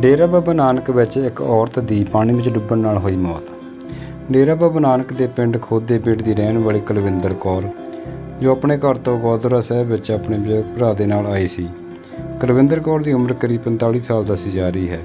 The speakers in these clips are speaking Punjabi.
ਡੇਰਾ ਬਾਬਾ ਨਾਨਕ ਵਿੱਚ ਇੱਕ ਔਰਤ ਦੀ ਪਾਣੀ ਵਿੱਚ ਡੁੱਬਣ ਨਾਲ ਹੋਈ ਮੌਤ। ਡੇਰਾ ਬਾਬਾ ਨਾਨਕ ਦੇ ਪਿੰਡ ਖੋਦੇ ਪੇਟ ਦੀ ਰਹਿਣ ਵਾਲੀ ਕੁਲਵਿੰਦਰ ਕੌਰ, ਜੋ ਆਪਣੇ ਘਰ ਤੋਂ ਗੁਰਦੁਆਰਾ ਸਾਹਿਬ ਵਿੱਚ ਆਪਣੇ ਬਜ਼ੁਰਗ ਭਰਾ ਦੇ ਨਾਲ ਆਈ ਸੀ। ਕੁਲਵਿੰਦਰ ਕੌਰ ਦੀ ਉਮਰ ਕਰੀਬ 45 ਸਾਲ ਦਾ ਸੀ ਜਾ ਰਹੀ ਹੈ।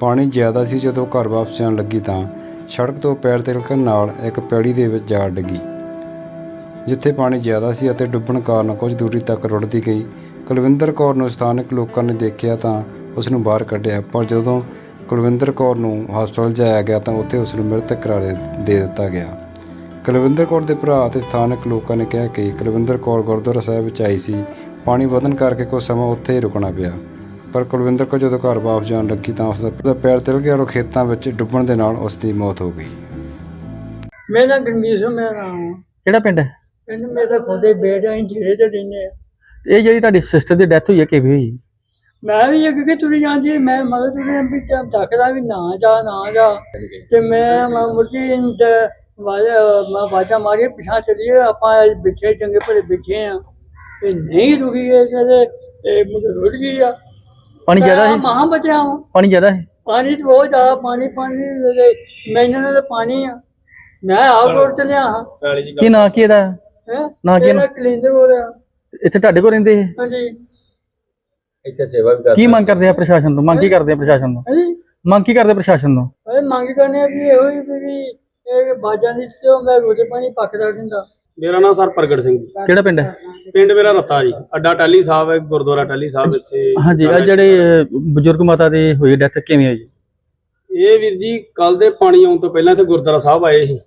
ਪਾਣੀ ਜ਼ਿਆਦਾ ਸੀ ਜਦੋਂ ਘਰ ਵਾਪਸ ਜਾਣ ਲੱਗੀ ਤਾਂ ਸੜਕ ਤੋਂ ਪੈਰ ਤਿਲਕਣ ਨਾਲ ਇੱਕ ਪੈੜੀ ਦੇ ਵਿੱਚ ਜਾ ਡਿੱਗੀ। ਜਿੱਥੇ ਪਾਣੀ ਜ਼ਿਆਦਾ ਸੀ ਅਤੇ ਡੁੱਬਣ ਕਾਰਨ ਕੁਝ ਦੂਰੀ ਤੱਕ ਰੁੜਦੀ ਗਈ, ਕੁਲਵਿੰਦਰ ਕੌਰ ਨੂੰ ਸਥਾਨਕ ਲੋਕਾਂ ਨੇ ਦੇਖਿਆ ਤਾਂ ਉਸ ਨੂੰ ਬਾਹਰ ਕੱਢਿਆ। ਪਰ ਜਦੋਂ ਕੁਲਵਿੰਦਰ ਕੌਰ ਨੂੰ ਹਸਪਤਾਲ ਜਾਇਆ ਗਿਆ ਤਾਂ ਉੱਥੇ ਉਸ ਨੂੰ ਮ੍ਰਿਤਕ ਕਰਾਰ ਦੇ ਦੇ ਦਿੱਤਾ ਗਿਆ। ਕੁਲਵਿੰਦਰ ਕੌਰ ਦੇ ਭਰਾ ਅਤੇ ਸਥਾਨਕ ਲੋਕਾਂ ਨੇ ਕਿਹਾ ਕਿ ਕੁਲਵਿੰਦਰ ਕੌਰ ਗੁਰਦੁਆਰਾ ਸਾਹਿਬ ਵਿੱਚ ਆਈ ਸੀ। ਪਾਣੀ ਵਧਣ ਕਰਕੇ ਕੁਝ ਸਮਾਂ ਉੱਥੇ ਹੀ ਰੁਕਣਾ ਪਿਆ। ਪਰ ਕੁਲਵਿੰਦਰ ਕੌਰ ਜਦੋਂ ਘਰ ਵਾਪਸ ਜਾਣ ਲੱਗੀ ਤਾਂ ਉਸ ਦਾ ਪੈਰ ਤਿਲ ਗਿਆ ਔਰ ਖੇਤਾਂ ਵਿੱਚ ਡੁੱਬਣ ਦੇ ਨਾਲ ਉਸ ਦੀ ਮੌਤ ਹੋ ਗਈ। ਮੇਰਾ ਗਰਮੀਤ ਸਿੰਘ ਮੇਰਾ ਨਾਮ ਆ ਕਿਹੜਾ ਪਿੰਡ ਹੈ? ਪਿੰਡ ਮੇਰਾ ਖੋਦੇ ਬੇਟਾ ਢੇਰੇ ਤੇ ਰਹਿੰਦੇ ਆ। ਇਹ ਜਿਹੜੀ ਤੁਹਾਡੀ ਸਿਸਟਰ ਦੀ ਡੈਥ ਹੋਈ ਹੈ ਕਿਵੇਂ ਹੋਈ? ਮੈਂ ਵੀ ਅੱਗੇ ਕਿ ਤੁਰੀ ਜਾਂਦੀ ਮੈਂ ਮਗਰ ਤੁਰੀ ਵੀ ਟਾਈਮ ਤੱਕਦਾ ਵੀ ਨਾ ਜਾ ਨਾ ਜਾ। ਤੇ ਮੈਂ ਮੈਂ ਮੁਰਜੀ ਵਾਜਾ ਮੈਂ ਵਾਜਾ ਮਾਰੀ ਪਿਛਾ ਚਲੀਏ ਆਪਾਂ ਅੱਜ ਬਿਠੇ ਚੰਗੇ ਭਲੇ ਬਿਠੇ ਆ। ਤੇ ਨਹੀਂ ਰੁਕੀ ਇਹ ਕਹਿੰਦੇ ਇਹ ਮੁझे ਰੁੜ ਗਈ ਆ। ਪਾਣੀ ਜ਼ਿਆਦਾ ਹੈ ਮਹਾਂ ਬਚਿਆ ਵਾਂ। ਪਾਣੀ ਜ਼ਿਆਦਾ ਹੈ ਪਾਣੀ ਤੇ ਬਹੁਤ ਜ਼ਿਆਦਾ ਪਾਣੀ ਪਾਣੀ ਮੈਨੂੰ ਤਾਂ ਪਾਣੀ ਆ। ਮੈਂ ਆਪ ਰੋਡ ਚਲਿਆ ਹਾਂ। ਕੀ ਨਾਂ ਕੀ ਇਹਦਾ? ਹੈ? ਨਾ ਕੀ ਨਾ- ਕਲੀਨਰ ਹੋ ਰਿਹਾ। ਇੱਥੇ ਤੁਹਾਡੇ ਕੋਲ ਰਹਿੰਦੇ? ਹਾਂਜੀ। ਇੱਥੇ ਸੇਵਾ ਵੀ ਕੀ ਮੰਗ ਕਰਦੇ ਆ ਪ੍ਰਸ਼ਾਸਨ ਤੋਂ? ਮੰਗ ਕੀ ਕਰਦੇ ਆ ਪ੍ਰਸ਼ਾਸਨ ਤੋਂ? ਹਾਂਜੀ। ਮੰਗ ਕੀ ਕਰਦੇ ਪ੍ਰਸ਼ਾਸਨ ਤੋਂ? ਅਰੇ ਮੰਗ ਕਰਨੇ ਆ ਵੀ ਇਹੋ ਹੀ ਵੀ ਵੀ ਇਹ ਬਾਜਾਂ ਦੀ ਤੇ ਮੈਂ ਰੋਜ਼ੇ ਪਾਣੀ ਪੱਕਦਾ ਰਹਿੰਦਾ। ਮੇਰਾ ਨਾਮ ਸਰ ਪ੍ਰਗਟ ਸਿੰਘ ਜੀ। ਕਿਹੜਾ ਪਿੰਡ ਹੈ? ਪਿੰਡ ਮੇਰਾ ਰੱਤਾ ਜੀ। ਅੱਡਾ ਟਾਲੀ ਸਾਹਿਬ ਹੈ ਗੁਰਦੁਆਰਾ ਟਾਲੀ ਸਾਹਿਬ ਇੱਥੇ। ਹਾਂਜੀ ਆ ਜਿਹੜੇ ਬਜ਼ੁਰਗ ਮਾਤਾ ਦੀ ਹੋਈ ਡੈਥ ਕਿਵੇਂ ਹੋਈ? ਇਹ ਵੀਰ ਜੀ ਕੱਲ ਦੇ ਪਾਣੀ ਆਉਣ ਤੋਂ ਪਹਿਲਾਂ ਇੱਥੇ ਗੁਰਦੁਆਰਾ ਸਾਹਿਬ ਆਏ ਸੀ।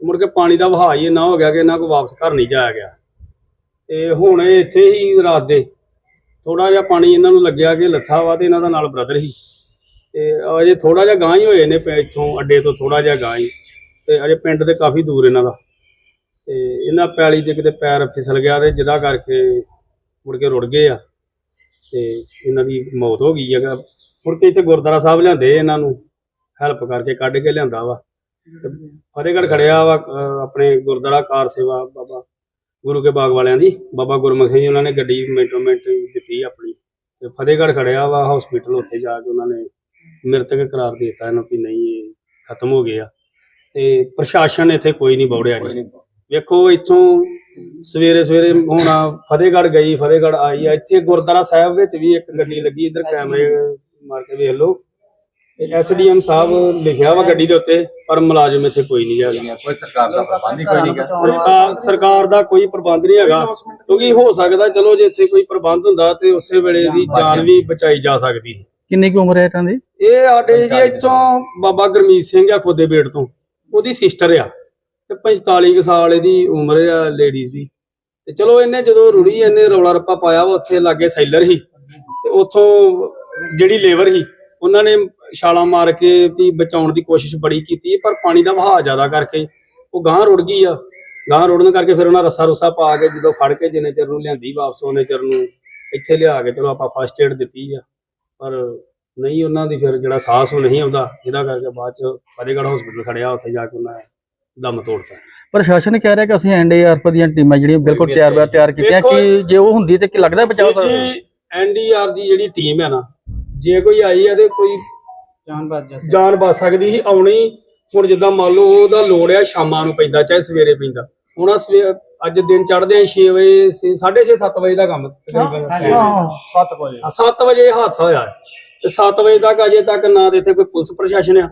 ਮੁੜ ਕੇ ਪਾਣੀ ਦਾ ਵਹਾਅ ਹੀ ਇੰਨਾ ਹੋ ਗਿਆ ਕਿ ਇਹਨਾਂ ਕੋ ਵਾਪਸ ਘਰ ਨਹੀਂ ਜਾਇਆ ਗਿਆ। ਤੇ ਹੁਣ ਇਹ ਇੱਥੇ ਹੀ ਰਾਤ ਦੇ ਥੋੜਾ ਜਿਹਾ ਪਾਣੀ ਇਹਨਾਂ ਨੂੰ ਲੱਗਿਆ ਕਿ ਲੱਥਾ ਵਾ ਤੇ ਇਹਨਾਂ ਦਾ ਨਾਲ ਬ੍ਰਦਰ ਹੀ ਤੇ ਅਜੇ ਥੋੜਾ ਜਿਹਾ ਗਾਂ ਹੀ ਹੋਏ ਨੇ ਪੈ- ਇੱਥੋਂ ਅੱਡੇ ਤੋਂ ਥੋੜਾ ਜਿਹਾ ਗਾਂ ਹੀ। ਤੇ ਅਜੇ ਪਿੰਡ ਦੇ ਕਾਫੀ ਦੂਰ ਇਹਨਾਂ ਦਾ। ਤੇ ਇਹਨਾਂ ਪੈਲੀ ਦੇ ਕਿਤੇ ਪੈਰ ਫਿਸਲ ਗਿਆ ਤੇ ਜਿਹਦਾ ਕਰਕੇ ਮੁੜ ਕੇ ਰੁੜ ਗਏ ਆ। ਤੇ ਇਹਨਾਂ ਦੀ ਮੌਤ ਹੋ ਗਈ ਹੈਗਾ ਮੁੜ ਕੇ ਇੱਥੇ ਗੁਰਦੁਆਰਾ ਸਾਹਿਬ ਲਿਆਂਦੇ ਇਹਨਾਂ ਨੂੰ। ਹੈਲਪ ਕਰਕੇ ਕੱਢ ਕੇ ਲਿਆਂਦਾ ਵਾ। ਫਤਿਹਗੜ੍ਹ ਖੜਿਆ ਵਾ ਆਪਣੇ ਗੁਰਦੁਆਰਾ ਕਾਰ ਸੇਵਾ ਬਾਬਾ ਗੁਰੂ ਕੇ ਬਾਗ ਵਾਲਿਆਂ ਦੀ। ਬਾਬਾ ਗੁਰਮੁਖ ਸਿੰਘ ਜੀ ਉਹਨਾਂ ਨੇ ਗੱਡੀ ਮਿੰਟੋ ਮਿੰਟ ਦਿੱਤੀ ਆਪਣੀ। ਤੇ ਫਤਿਹਗੜ੍ਹ ਖੜਿਆ ਵਾ ਹਸਪੀਟਲ ਉੱਥੇ ਜਾ ਕੇ ਉਹਨਾਂ ਨੇ ਮ੍ਰਿਤਕ ਕਰਾਰ ਦੇ ਦਿੱਤਾ ਇਹਨੂੰ ਵੀ ਨਹੀਂ ਇਹ ਖਤਮ ਹੋ ਗਿਆ। ਤੇ ਪ੍ਰਸ਼ਾਸਨ ਇੱਥੇ ਕੋਈ ਨਹੀਂ ਬੌੜਿਆ ਜੀ। ਵੇਖੋ ਇੱਥੋਂ ਸਵੇਰੇ ਸਵੇਰੇ ਹੁਣ ਫਤਿਹਗੜ੍ਹ ਗਈ ਫਤਿਹਗੜ੍ਹ ਆਈ ਆ। ਇੱਥੇ ਗੁਰਦੁਆਰਾ ਸਾਹਿਬ ਵਿੱਚ ਵੀ ਇੱਕ ਗੱਡੀ ਲੱਗੀ ਇੱਧਰ ਕੈਮਰੇ ਮਾਰ ਕੇ ਵੇਖ ਲਓ। ਐਸਡੀਐਮ ਸਾਹਿਬ ਲਿਖਿਆ ਵਾ ਗੱਡੀ ਦੇ ਉੱਤੇ ਪਰ ਮੁਲਾਜ਼ਮ ਇੱਥੇ ਕੋਈ ਨਹੀਂ ਹੈਗਾ। ਕੋਈ ਸਰਕਾਰ ਦਾ ਪ੍ਰਬੰਧ ਹੀ ਕੋਈ ਨਹੀਂ ਗਾ। ਸਰਕਾਰ ਸਰਕਾਰ ਦਾ ਕੋਈ ਪ੍ਰਬੰਧ ਨਹੀਂ ਹੈਗਾ ਕਿਉਂਕਿ ਹੋ ਸਕਦਾ ਚਲੋ ਜੇ ਇੱਥੇ ਕੋਈ ਪ੍ਰਬੰਧ ਹੁੰਦਾ ਤੇ ਉਸੇ ਵੇਲੇ ਦੀ ਜਾਨ ਵੀ ਬਚਾਈ ਜਾ ਸਕਦੀ ਕਿੰਨੀ ਕੁ ਉਮਰ ਹੈ ਇਹਨਾਂ ਦੀ? ਇਹ ਸਾਡੇ ਜੀ ਇੱਥੋਂ ਬਾਬਾ ਗੁਰਮੀਤ ਸਿੰਘ ਆ ਖੋਦੇ ਬੇੜ ਤੋਂ। ਉਹਦੀ ਸਿਸਟਰ ਆ। ਤੇ 45 ਕੁ ਸਾਲ ਇਹਦੀ ਉਮਰ ਆ ਲੇਡੀਜ਼ ਦੀ। ਤੇ ਚਲੋ ਇਹਨੇ ਜਦੋਂ ਰੁੜੀ ਇਹਨੇ ਰੌਲਾ ਰੱਪਾ ਪਾਇਆ ਵਾ ਉੱਥੇ ਲਾਗੇ ਸੈਲਰ ਸੀ। ਤੇ ਉੱਥੋਂ ਜਿਹੜੀ ਲੇਬਰ ਸੀ ਉਹਨਾਂ ਨੇ ਛਾਲਾਂ ਮਾਰ ਕੇ ਵੀ ਬਚਾਉਣ ਦੀ ਕੋਸ਼ਿਸ਼ ਬੜੀ ਕੀਤੀ ਪਰ ਪਾਣੀ ਦਾ ਵਹਾਅ ਜ਼ਿਆਦਾ ਕਰਕੇ ਉਹ ਗਾਂ ਰੁੜ ਗਈ ਆ। ਗਾਂ ਰੁੜਨ ਕਰਕੇ ਫਿਰ ਉਹਨਾਂ ਰੱਸਾ ਰੁੱਸਾ ਪਾ ਕੇ ਜਦੋਂ ਫੜ ਕੇ ਜਿੰਨੇ ਚਿਰ ਨੂੰ ਲਿਆਂਦੀ ਵਾਪਸ ਉਹਨੇ ਚਿਰ ਨੂੰ ਇੱਥੇ ਲਿਆ ਕੇ ਚਲੋ ਆਪਾਂ ਫਸਟ ਏਡ ਦਿੱਤੀ ਆ। ਪਰ ਨਹੀਂ ਉਹਨਾਂ ਦੀ ਫਿਰ ਜਿਹੜਾ ਸਾਹਸ ਉਹ ਨਹੀਂ ਆਉਂਦਾ ਜਿਹਦਾ ਕਰਕੇ ਬਾਅਦ ਚ ਫਤਿਹਗੜ੍ਹ ਹਸਪੀਟਲ ਖੜਿਆ ਉੱਥੇ ਜਾ ਕੇ ਉਹਨਾਂ ਦਮ ਤੋੜਤਾ। ਪ੍ਰਸ਼ਾਸਨ ਕਹਿ ਰਿਹਾ ਕਿ ਅਸੀਂ ਐਨਡੀਆਰਐਫ ਦੀਆਂ ਟੀਮਾਂ ਜਿਹੜੀਆਂ ਬਿਲਕੁਲ ਤਿਆਰ ਤਿਆਰ ਕੀਤੀਆਂ ਕਿ ਜੇ ਉਹ ਹੁੰਦੀ ਤੇ ਕੀ ਲੱਗਦਾ ਬਚਾਅ ਸਕਦਾ ਐਨਡੀਆਰ ਦੀ ਜਿਹੜੀ ਟੀਮ ਹੈ ਨਾ ਜੇ ਕੋਈ ਆਈ ਹੈ ਤੇ ਕੋਈ ਜਾਨ ਬਾਜ ਜਾ ਜਾਨ ਬਚ ਸਕਦੀ ਸੀ ਆਉਣੀ ਹੁਣ ਜਿੱਦਾਂ ਮੰਨ ਲਓ ਉਹਦਾ ਲੋੜ ਆ ਸ਼ਾਮਾਂ ਨੂੰ ਪੈਂਦਾ ਚਾਹੇ ਸਵੇਰੇ ਪੈਂਦਾ। ਹੁਣ ਆਹ ਸਵੇ ਅੱਜ ਦਿਨ ਚੜ੍ਹਦੇ ਆ 6 ਵਜੇ 6:30 7 ਵਜੇ ਦਾ ਕੰਮ ਤਕਰੀਬਨ 7 ਵਜੇ ਹਾਂ, ਸੱਤ ਵਜੇ। ਇਹ ਹਾਦਸਾ ਹੋਇਆ। ਹੈ। ਤੇ 7 ਵਜੇ ਤੱਕ ਅਜੇ ਤੱਕ ਨਾ ਤੇ ਇੱਥੇ ਕੋਈ ਪੁਲਿਸ ਪ੍ਰਸ਼ਾਸਨ ਆ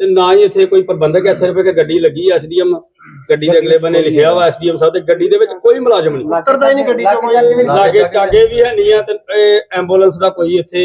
ਤੇ ਨਾ ਹੀ ਇੱਥੇ ਕੋਈ ਪ੍ਰਬੰਧਕ ਹੈ ਸਿਰਫ ਇੱਕ ਗੱਡੀ ਲੱਗੀ ਐਸਡੀਐਮ ਗੱਡੀ ਦੇ ਅਗਲੇ ਬੰਨੇ ਲਿਖਿਆ ਵਾ ਐਸਡੀਐਮ ਸਾਹਿਬ ਤੇ ਗੱਡੀ ਦੇ ਵਿੱਚ ਕੋਈ ਮੁਲਾਜ਼ਮ ਨਹੀਂ। ਉਤਰਦਾ ਹੀ ਨਹੀਂ ਗੱਡੀ ਚੋਂ। ਕੋਈ ਲਾਗੇ ਚਾਗੇ ਵੀ ਹੈ ਨਹੀਂ ਆ ਤੇ ਐਂਬੂਲੈਂਸ ਦਾ ਕੋਈ ਇੱਥੇ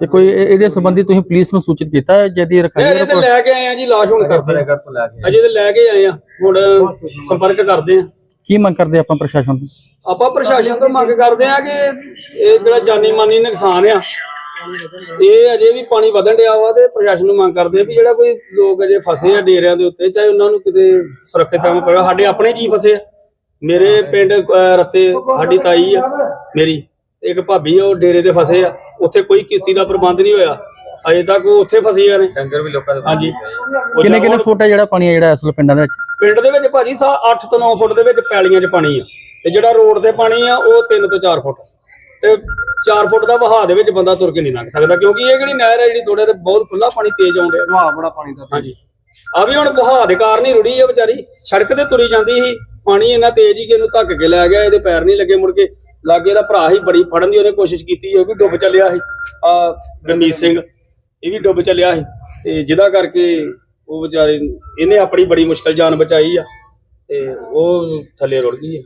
ਤੇ ਕੋਈ ਇਹ- ਇਹਦੇ ਸੰਬੰਧੀ ਤੁਸੀਂ ਪੁਲਿਸ ਨੂੰ ਸੂਚਿਤ ਕੀਤਾ ਹੈ? ਇਹ ਰਖਾਈ ਅਜੇ ਤੇ ਲੈ ਕੇ ਆਏ ਆ ਜੀ ਲਾਸ਼ ਹੁਣ ਕਰਦੇ ਆ। ਫਤਿਹਗੜ੍ਹ ਤੋਂ ਲੈ ਕੇ ਅਜੇ ਤੇ ਲੈ ਕੇ ਆਏ ਆ। ਹੁਣ ਸੰਪਰਕ ਕਰਦੇ ਆ। ਕੀ ਮੰਗ ਕਰਦੇ ਆਪਾਂ ਪ੍ਰਸ਼ਾਸਨ ਤੋਂ? ਆਪਾਂ ਪ੍ਰਸ਼ਾਸਨ ਤੋਂ ਮੰਗ ਕਰਦੇ ਆ ਕਿ ਇਹ ਜਿਹੜਾ ਜਾਨੀ ਮਾਨੀ ਨੁਕਸਾਨ ਆ ਇਹ ਅਜੇ ਵੀ ਪਾਣੀ ਵਧਣ ਡਿਆ ਵਾ ਤੇ ਪ੍ਰਸ਼ਾਸਨ ਨੂੰ ਮੰਗ ਕਰਦੇ ਆ ਵੀ ਜਿਹੜਾ ਕੋਈ ਲੋਕ ਅਜੇ ਫਸੇ ਆ ਡੇਰਿਆਂ ਦੇ ਉੱਤੇ ਚਾਹੇ ਉਹਨਾਂ ਨੂੰ ਕਿਤੇ ਸੁਰੱਖਿਅਤ ਥਾਂ ਪਵੇ। ਸਾਡੇ ਆਪਣੇ ਜੀ ਫਸੇ ਆ। ਮੇਰੇ ਪਿੰਡ ਅਹ, ਰੱਤੇ ਸਾਡੀ ਤਾਈ ਆ ਮੇਰੀ। ਇੱਕ ਭਾਬੀ ਆ ਉਹ ਡੇਰੇ ਤੇ ਫਸੇ ਆ। ਉੱਥੇ ਕੋਈ ਕਿਸ਼ਤੀ ਦਾ ਪ੍ਰਬੰਧ ਨਹੀਂ ਹੋਇਆ। ਅਜੇ ਤੱਕ ਉਹ ਉੱਥੇ ਫਸੇ ਆ ਨੇ। ਡੰਗਰ ਵੀ ਲੋਕਾਂ ਦੇ ਹਾਂਜੀ। ਉਹ ਕਿੰਨੇ ਕਿੰਨੇ ਫੁੱਟ ਹੈ ਜਿਹੜਾ ਪਾਣੀ ਹੈ ਜਿਹੜਾ ਅਸਲ ਪਿੰਡਾਂ ਦੇ ਵਿੱਚ? ਪਿੰਡ ਦੇ ਵਿੱਚ ਭਾਜੀ ਸਾ 8 ਤੋਂ 9 ਫੁੱਟ ਦੇ ਵਿੱਚ ਪੈਲੀਆਂ 'ਚ ਪਾਣੀ ਆ। ਤੇ ਜਿਹੜਾ ਰੋਡ ਤੇ ਪਾਣੀ ਆ ਉਹ 3 ਤੋਂ 4 ਫੁੱਟ। ਤੇ 4 ਫੁੱਟ ਦਾ ਵਹਾਅ ਦੇ ਵਿੱਚ ਬੰਦਾ ਤੁਰ ਕੇ ਨਹੀਂ ਲੰਘ ਸਕਦਾ ਕਿਉਂਕਿ ਇਹ ਜਿਹੜੀ ਨਹਿਰ ਹੈ ਜਿਹੜੀ ਥੋੜੇ ਤੇ ਬਹੁਤ ਖੁੱਲਾ ਪਾਣੀ ਤੇਜ਼ ਆਉਂਦਾ ਵਾਹ ਬੜਾ ਪਾਣੀ ਦਾ ਹਾਂਜੀ। ਆ ਵੀ ਹੁਣ ਵਹਾਅ ਦੇ ਕਾਰਨ ਹੀ ਰੁੜੀ ਆ ਵਿਚਾਰੀ। ਸੜਕ ਤੇ ਤੁਰੀ ਜਾਂਦੀ ਸੀ। ਪਾਣੀ ਇੰਨਾ ਤੇਜ਼ ਹੀ ਕਿ ਇਹਨੂੰ ਧੱਕ ਕੇ ਲੈ ਗਿਆ, ਇਹਦੇ ਪੈਰ ਨਹੀਂ ਲੱਗੇ ਮੁੜ ਕੇ। ਲਾਗੇ ਦਾ ਭਰਾ ਹੀ ਬੜੀ ਫੜਨ ਦੀ ਉਹਨੇ ਕੋਸ਼ਿਸ਼ ਕੀਤੀ, ਉਹ ਵੀ ਡੁੱਬ ਚੱਲਿਆ ਸੀ। ਆ ਗਰਮੀਤ ਸਿੰਘ, ਇਹ ਵੀ ਡੁੱਬ ਚੱਲਿਆ ਸੀ। ਤੇ ਜਿਹਦਾ ਕਰਕੇ ਉਹ ਵਿਚਾਰੇ, ਇਹਨੇ ਆਪਣੀ ਬੜੀ ਮੁਸ਼ਕਲ ਜਾਨ ਬਚਾਈ ਆ, ਤੇ ਉਹ ਥੱਲੇ ਰੁੜ ਗਈ ਆ।